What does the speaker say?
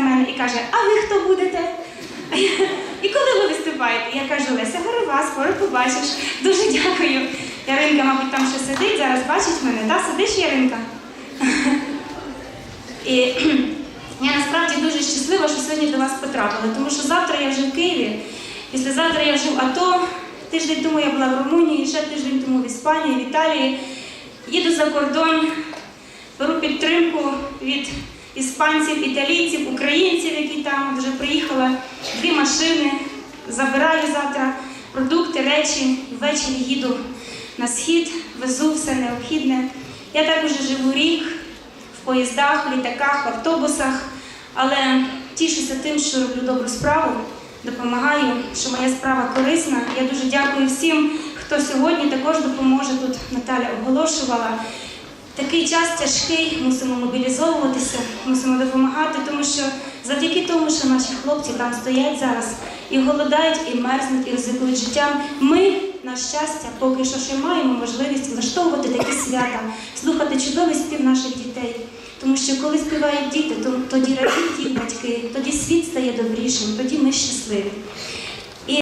На мене і каже: А ви хто будете? І коли ви виступаєте? Я кажу, Леся Горова, скоро побачиш. Дуже дякую. Яринка, мабуть, там ще сидить, зараз бачить мене. Та сидиш, Яринка? І я насправді дуже щаслива, що сьогодні до вас потрапила, тому що завтра я вже в Києві, післязавтра я вже в АТО, тиждень тому я була в Румунії, ще тиждень тому в Іспанії, в Італії. Їду за кордон, беру підтримку від іспанців, італійців, українців, які там вже приїхали, дві машини, забираю завтра продукти, речі, ввечері їду на схід, везу все необхідне. Я також живу рік в поїздах, літаках, автобусах, але тішуся тим, що роблю добру справу, допомагаю, що моя справа корисна. Я дуже дякую всім, хто сьогодні також допоможе тут. Наталя оголошувала. Такий час тяжкий, мусимо мобілізовуватися, мусимо допомагати, тому що завдяки тому, що наші хлопці там стоять зараз і голодають, і мерзнуть, і ризикують життям. Ми, на щастя, поки що ще маємо можливість влаштовувати такі свята, слухати чудовий спів наших дітей. Тому що коли співають діти, то тоді радіють їх батьки, тоді світ стає добрішим, тоді ми щасливі.